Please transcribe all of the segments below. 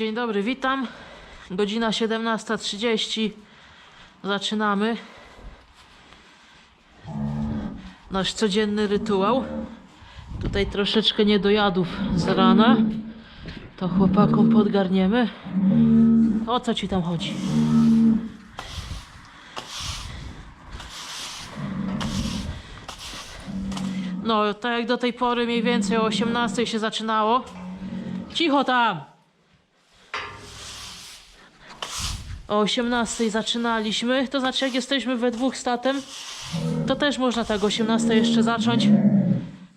Dzień dobry, witam. Godzina 17.30. Zaczynamy. Nasz codzienny rytuał. Tutaj troszeczkę niedojadów z rana. To chłopakom podgarniemy. O co ci tam chodzi? No, tak jak do tej pory mniej więcej o 18 się zaczynało. Cicho tam! O 18 zaczynaliśmy, to znaczy jak jesteśmy we dwóch statem, to też można tak o 18 jeszcze zacząć,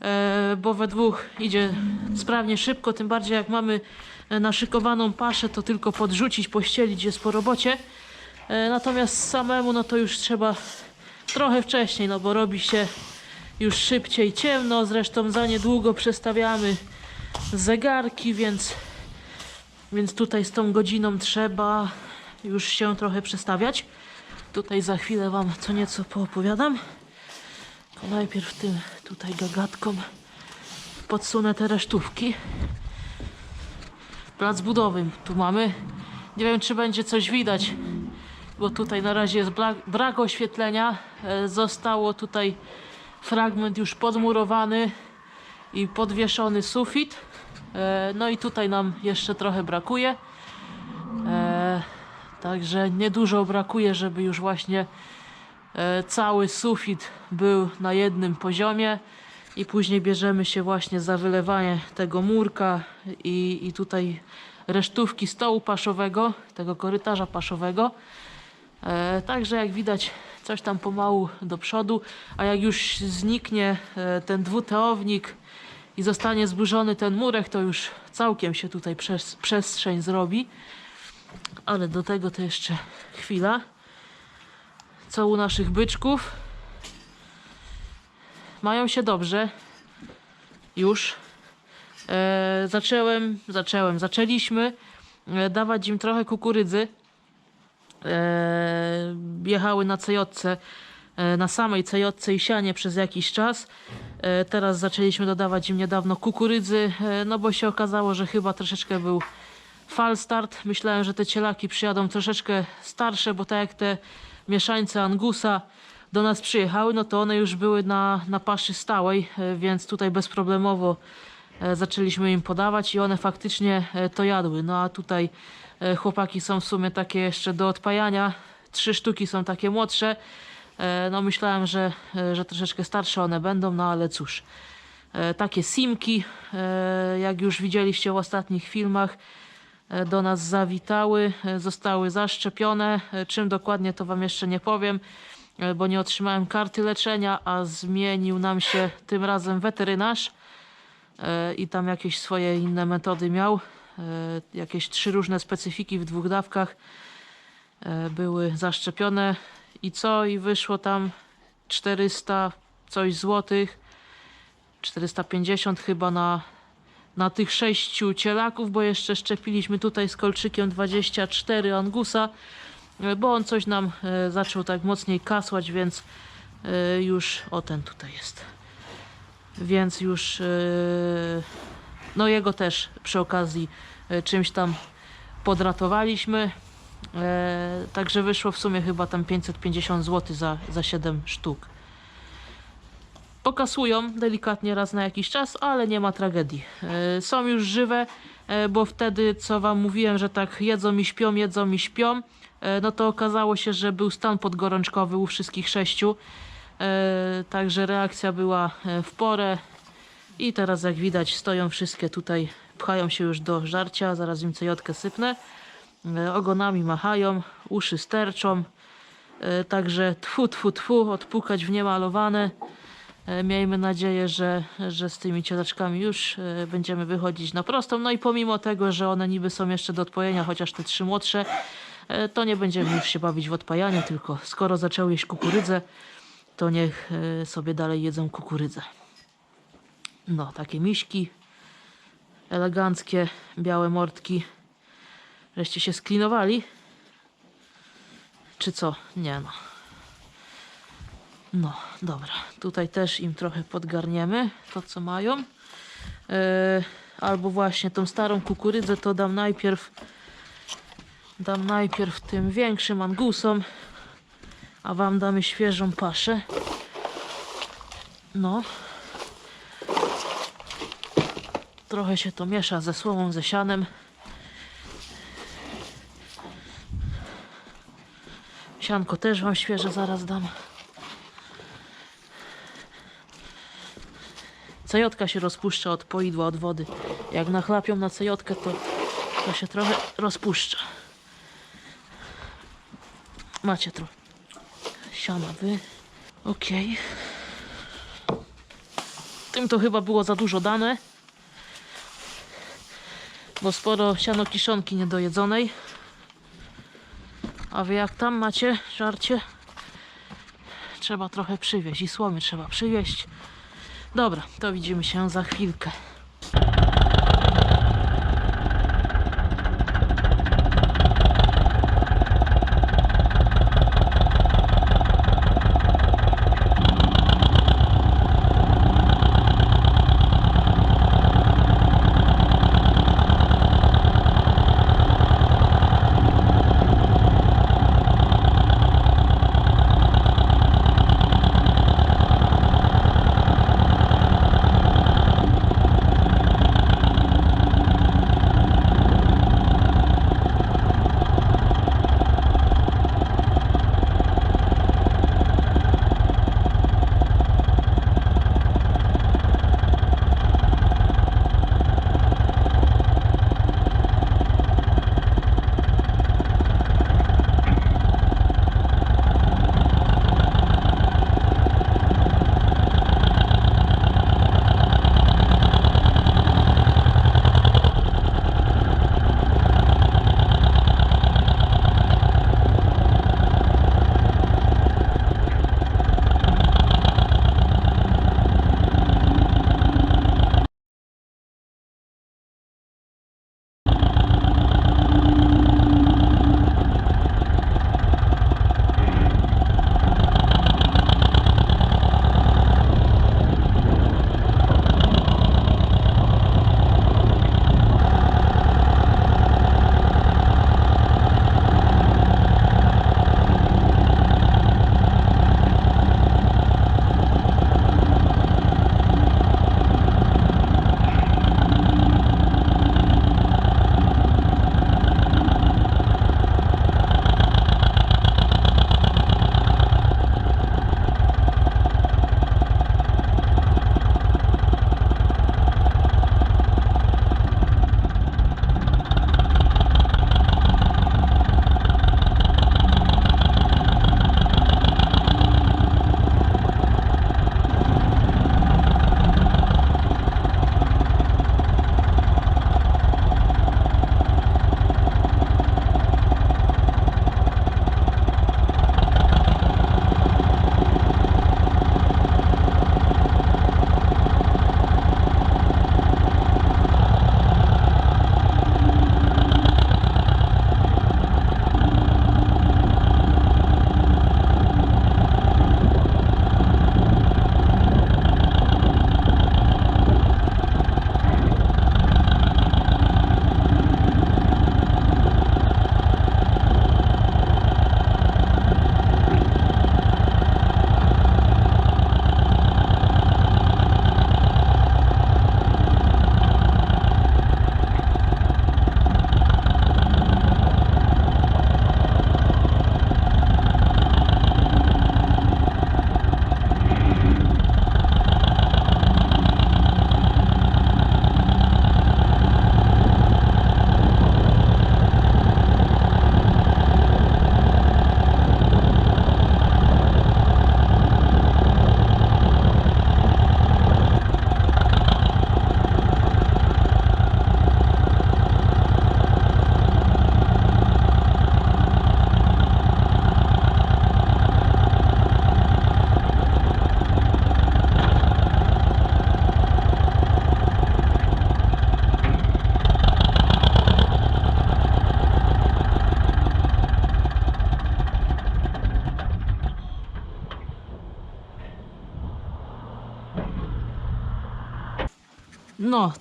e, bo we dwóch idzie sprawnie, szybko, tym bardziej jak mamy e, naszykowaną paszę, to tylko podrzucić, pościelić jest po robocie. E, natomiast samemu, no to już trzeba trochę wcześniej, no bo robi się już szybciej ciemno, zresztą za niedługo przestawiamy zegarki, więc, więc tutaj z tą godziną trzeba już się trochę przestawiać. Tutaj za chwilę Wam co nieco poopowiadam. To najpierw tym tutaj gagatkom podsunę te resztówki. Plac budowy tu mamy. Nie wiem, czy będzie coś widać, bo tutaj na razie jest brak, brak oświetlenia. E, Zostało tutaj fragment już podmurowany i podwieszony sufit. E, No i tutaj nam jeszcze trochę brakuje. Także niedużo brakuje, żeby już właśnie e, cały sufit był na jednym poziomie i później bierzemy się właśnie za wylewanie tego murka i, i tutaj resztówki stołu paszowego, tego korytarza paszowego. E, także jak widać coś tam pomału do przodu, a jak już zniknie e, ten dwuteownik i zostanie zburzony ten murek, to już całkiem się tutaj przes- przestrzeń zrobi. Ale do tego to jeszcze chwila. Co u naszych byczków? Mają się dobrze. Już. E, zacząłem, zacząłem, zaczęliśmy e, dawać im trochę kukurydzy. E, jechały na cejotce, e, na samej cejotce i sianie przez jakiś czas. E, teraz zaczęliśmy dodawać im niedawno kukurydzy, e, no bo się okazało, że chyba troszeczkę był falstart. Myślałem, że te cielaki przyjadą troszeczkę starsze, bo tak jak te mieszańce Angusa do nas przyjechały, no to one już były na, na paszy stałej, e, więc tutaj bezproblemowo e, zaczęliśmy im podawać i one faktycznie e, to jadły. No a tutaj chłopaki są w sumie takie jeszcze do odpajania. Trzy sztuki są takie młodsze. No myślałem, że, że troszeczkę starsze one będą, no ale cóż. Takie simki, jak już widzieliście w ostatnich filmach, do nas zawitały, e, zostały zaszczepione. E, Czym dokładnie to Wam jeszcze nie powiem, e, bo nie otrzymałem karty leczenia, a zmienił nam się tym razem weterynarz e, i tam jakieś swoje inne metody miał. E, Jakieś trzy różne specyfiki w dwóch dawkach e, były zaszczepione i co? I wyszło tam 400 coś złotych, 450 chyba na, na tych sześciu cielaków, bo jeszcze szczepiliśmy tutaj z kolczykiem 24 angusa, e, bo on coś nam e, zaczął tak mocniej kasłać, więc e, już, o ten tutaj jest, więc już no jego też przy okazji czymś tam podratowaliśmy. Także wyszło w sumie chyba tam 550 zł za, za 7 sztuk. Pokasują delikatnie raz na jakiś czas, ale nie ma tragedii. E, są już żywe, e, bo wtedy, co wam mówiłem, że tak jedzą i śpią, jedzą i śpią, e, no to okazało się, że był stan podgorączkowy u wszystkich sześciu. Także reakcja była w porę. I teraz jak widać stoją wszystkie tutaj, pchają się już do żarcia, zaraz im cejotkę sypnę. Ogonami machają, uszy sterczą. Także tfu, tfu, tfu, odpukać w niemalowane. E, Miejmy nadzieję, że, że z tymi cielaczkami już e, będziemy wychodzić na prostą. No i pomimo tego, że one niby są jeszcze do odpojenia, chociaż te trzy młodsze, e, to nie będziemy już się bawić w odpajanie, tylko skoro zaczęły jeść kukurydzę, to niech sobie dalej jedzą kukurydzę. No, takie miśki eleganckie, białe mordki. Żeście się sklinowali? Czy co? Nie no. No, dobra. Tutaj też im trochę podgarniemy to, co mają. E, albo właśnie tą starą kukurydzę, to dam najpierw dam najpierw tym większym angusom, a wam damy świeżą paszę. No. Trochę się to miesza ze słomą, ze sianem. Sianko też wam świeże zaraz dam. Cejotka się rozpuszcza od poidła, od wody. Jak nachlapią na cejotkę, to, to się trochę rozpuszcza. Macie trochę siana wy. Okej. Tym to chyba było za dużo dane. Bo sporo siano kiszonki niedojedzonej. A wy jak tam macie żarcie? Trzeba trochę przywieźć i słomy trzeba przywieźć. Dobra, to widzimy się za chwilkę.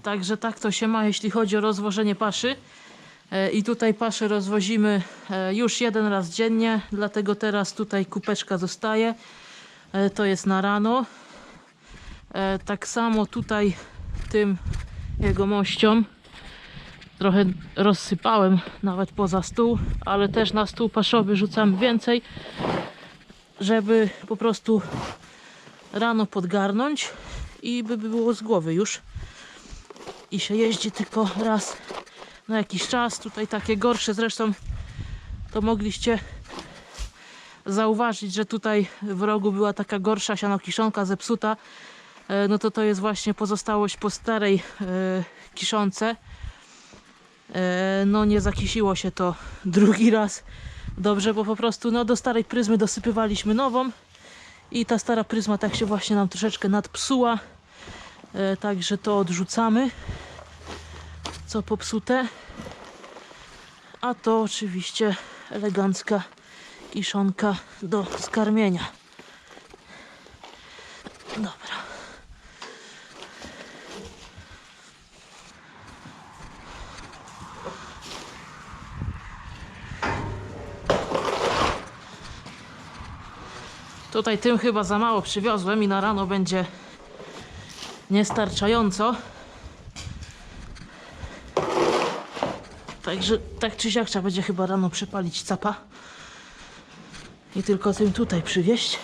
Także tak to się ma, jeśli chodzi o rozwożenie paszy. E, I tutaj paszę rozwozimy e, już jeden raz dziennie, dlatego teraz tutaj kupeczka zostaje. E, To jest na rano. Tak samo tutaj tym jego mościom trochę rozsypałem nawet poza stół, ale też na stół paszowy rzucam więcej, żeby po prostu rano podgarnąć i by było z głowy już. I się jeździ tylko raz na jakiś czas. Tutaj takie gorsze zresztą to mogliście zauważyć, że tutaj w rogu była taka gorsza sianokiszonka zepsuta. E, No to to jest właśnie pozostałość po starej e, kiszonce. E, No nie zakisiło się to drugi raz dobrze, bo po prostu no, do starej pryzmy dosypywaliśmy nową i ta stara pryzma tak się właśnie nam troszeczkę nadpsuła. E, Także to odrzucamy, co popsute. A to oczywiście elegancka kiszonka do skarmienia. Dobra. Tutaj tym chyba za mało przywiozłem i na rano będzie niestarczająco. Także tak czy siak trzeba będzie chyba rano przepalić capa. I tylko tym tutaj przywieźć.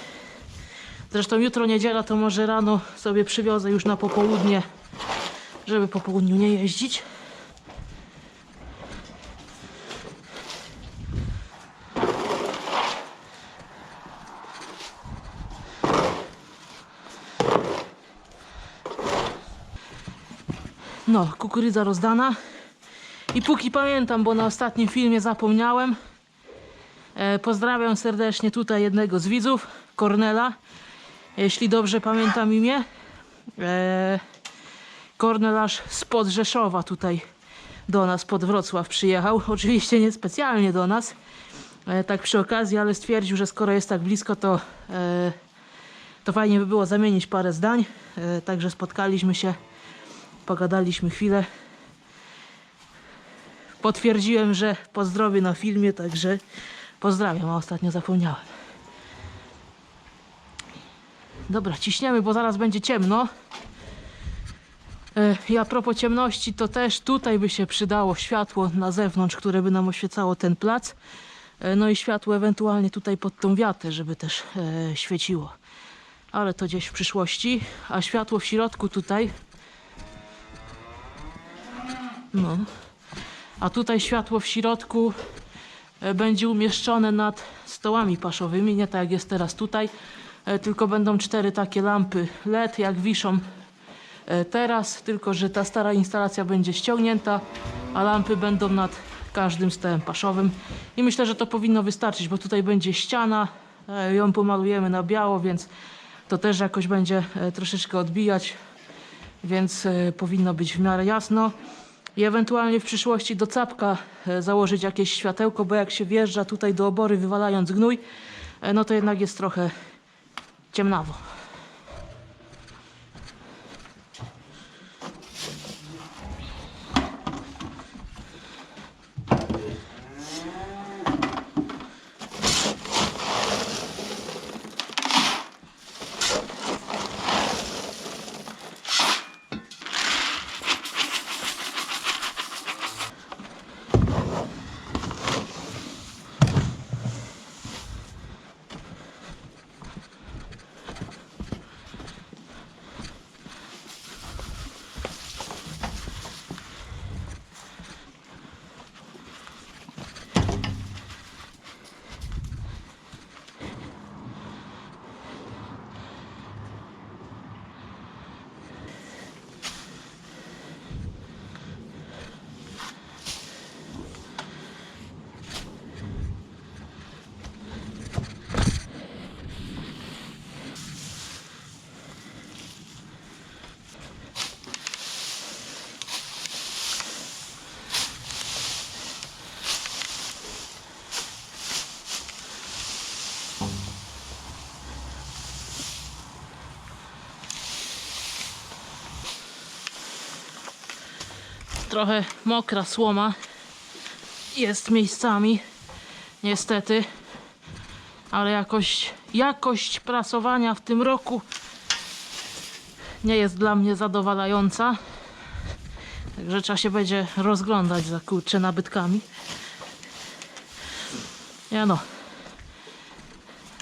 Zresztą jutro niedziela to może rano sobie przywiozę już na popołudnie, żeby po południu nie jeździć. No, kukurydza rozdana. I póki pamiętam, bo na ostatnim filmie zapomniałem, e, pozdrawiam serdecznie tutaj jednego z widzów, Kornela, jeśli dobrze pamiętam imię. E, Kornel aż spod Rzeszowa tutaj do nas pod Wrocław przyjechał. Oczywiście nie specjalnie do nas, e, tak przy okazji, ale stwierdził, że skoro jest tak blisko, to, e, to fajnie by było zamienić parę zdań. E, także spotkaliśmy się, pogadaliśmy chwilę. Potwierdziłem, że pozdrowię na filmie, także pozdrawiam, a ostatnio zapomniałem. Dobra, ciśniemy, bo zaraz będzie ciemno. E, I a propos ciemności, to też tutaj by się przydało światło na zewnątrz, które by nam oświecało ten plac. E, No i światło ewentualnie tutaj pod tą wiatę, żeby też e, świeciło. Ale to gdzieś w przyszłości. A światło w środku tutaj. No. A tutaj światło w środku e, będzie umieszczone nad stołami paszowymi, nie tak jak jest teraz tutaj, e, tylko będą cztery takie lampy LED, jak wiszą e, teraz, tylko że ta stara instalacja będzie ściągnięta, a lampy będą nad każdym stołem paszowym. I myślę, że to powinno wystarczyć, bo tutaj będzie ściana, ją pomalujemy na biało, więc to też jakoś będzie troszeczkę odbijać, więc powinno być w miarę jasno. I ewentualnie w przyszłości do capka e, założyć jakieś światełko, bo jak się wjeżdża tutaj do obory wywalając gnój, e, no to jednak jest trochę ciemnawo. Trochę mokra słoma jest miejscami, niestety, ale jakość, jakość prasowania w tym roku nie jest dla mnie zadowalająca. Także trzeba się będzie rozglądać za kurcze nabytkami. Ja no.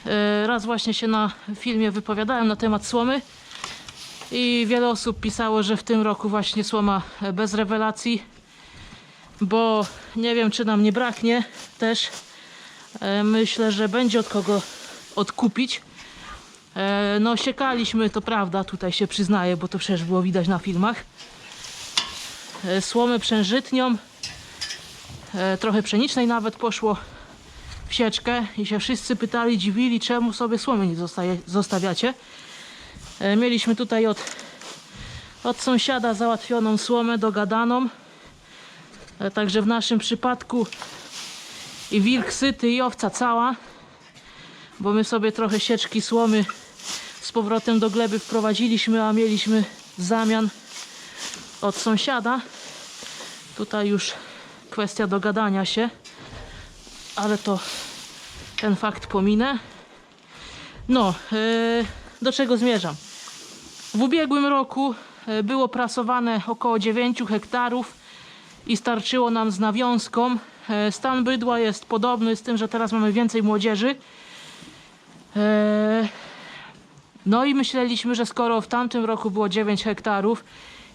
E, Raz właśnie się na filmie wypowiadałem na temat słomy i wiele osób pisało, że w tym roku właśnie słoma e, bez rewelacji, bo nie wiem czy nam nie braknie też. E, Myślę, że będzie od kogo odkupić. E, No siekaliśmy, to prawda, tutaj się przyznaję, bo to przecież było widać na filmach. Słomę przężytnią, trochę pszenicznej nawet poszło w sieczkę i się wszyscy pytali, dziwili, czemu sobie słomy nie zostawiacie. E, Mieliśmy tutaj od, od sąsiada załatwioną słomę dogadaną. E, Także w naszym przypadku i wilk syty i owca cała, bo my sobie trochę sieczki słomy z powrotem do gleby wprowadziliśmy, a mieliśmy zamian od sąsiada. Tutaj już kwestia dogadania się, ale to ten fakt pominę. No, e, do czego zmierzam? W ubiegłym roku e, było prasowane około 9 hektarów i starczyło nam z nawiązką. E, Stan bydła jest podobny z tym, że teraz mamy więcej młodzieży. E, No i myśleliśmy, że skoro w tamtym roku było 9 hektarów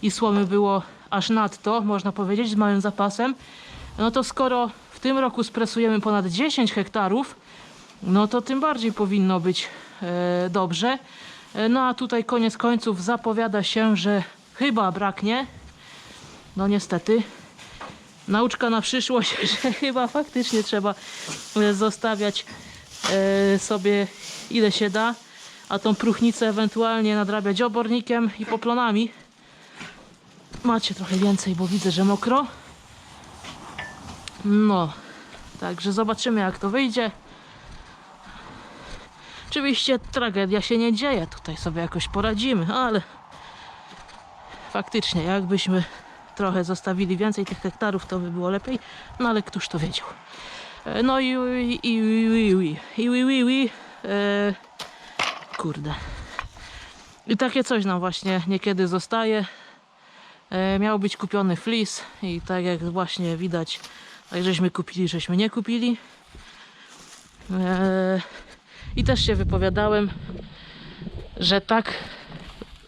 i słomy było aż nadto, można powiedzieć, z małym zapasem, no to skoro w tym roku spresujemy ponad 10 hektarów, no to tym bardziej powinno być dobrze. E, no a tutaj koniec końców zapowiada się, że chyba braknie. No niestety. Nauczka na przyszłość, że chyba faktycznie trzeba e, zostawiać e, sobie ile się da, a tą próchnicę ewentualnie nadrabiać obornikiem i poplonami. Macie trochę więcej, bo widzę, że mokro. No, także zobaczymy jak to wyjdzie. Oczywiście tragedia się nie dzieje, tutaj sobie jakoś poradzimy, ale faktycznie jakbyśmy trochę zostawili więcej tych hektarów, to by było lepiej, no ale któż to wiedział. E, no i i i i i i i, e, kurde. I takie coś nam właśnie niekiedy zostaje. E, miał być kupiony flis i tak jak właśnie widać, tak żeśmy kupili, żeśmy nie kupili. I też się wypowiadałem, że tak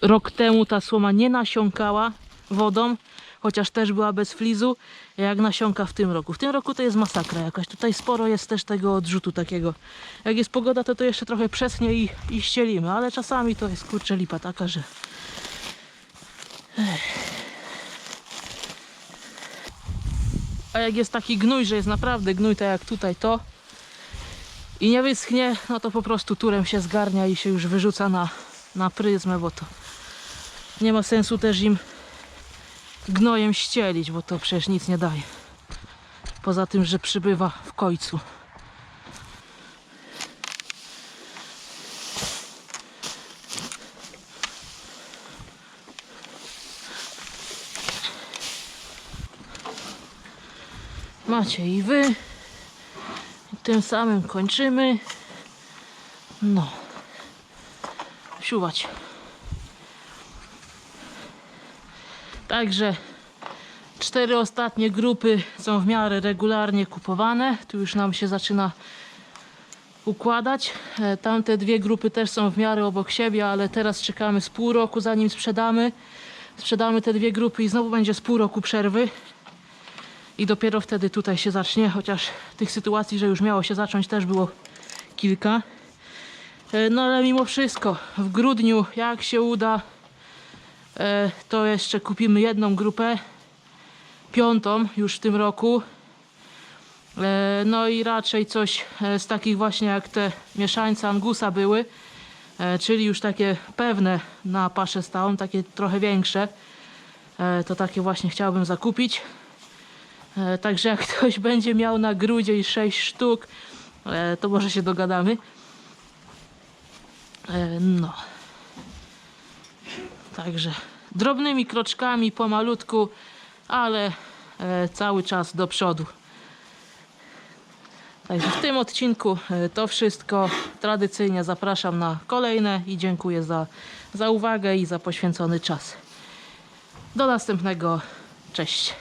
rok temu ta słoma nie nasiąkała wodą, chociaż też była bez flizu, jak nasiąka w tym roku. W tym roku to jest masakra jakaś. Tutaj sporo jest też tego odrzutu takiego. Jak jest pogoda, to to jeszcze trochę przeschnie i, i ścielimy, ale czasami to jest kurczę lipa taka, że A jak jest taki gnój, że jest naprawdę gnój, tak jak tutaj to i nie wyschnie, no to po prostu turem się zgarnia i się już wyrzuca na, na pryzmę, bo to nie ma sensu też im gnojem ścielić, bo to przecież nic nie daje. Poza tym, że przybywa w końcu. Macie i wy. Tym samym kończymy. No. Siuwać. Także cztery ostatnie grupy są w miarę regularnie kupowane. Tu już nam się zaczyna układać. E, Tamte dwie grupy też są w miarę obok siebie, ale teraz czekamy z pół roku zanim sprzedamy. Sprzedamy te dwie grupy i znowu będzie z pół roku przerwy. I dopiero wtedy tutaj się zacznie, chociaż tych sytuacji, że już miało się zacząć też było kilka. E, No ale mimo wszystko w grudniu jak się uda e, to jeszcze kupimy jedną grupę, piątą już w tym roku. E, No i raczej coś z takich właśnie jak te mieszańce Angusa były, czyli już takie pewne na paszę stałą, takie trochę większe. To takie właśnie chciałbym zakupić. E, Także jak ktoś będzie miał na grudzień 6 sztuk, e, to może się dogadamy. E, No. Także drobnymi kroczkami, pomalutku ale cały czas do przodu. Także w tym odcinku to wszystko. Tradycyjnie zapraszam na kolejne i dziękuję za, za uwagę i za poświęcony czas. Do następnego. Cześć.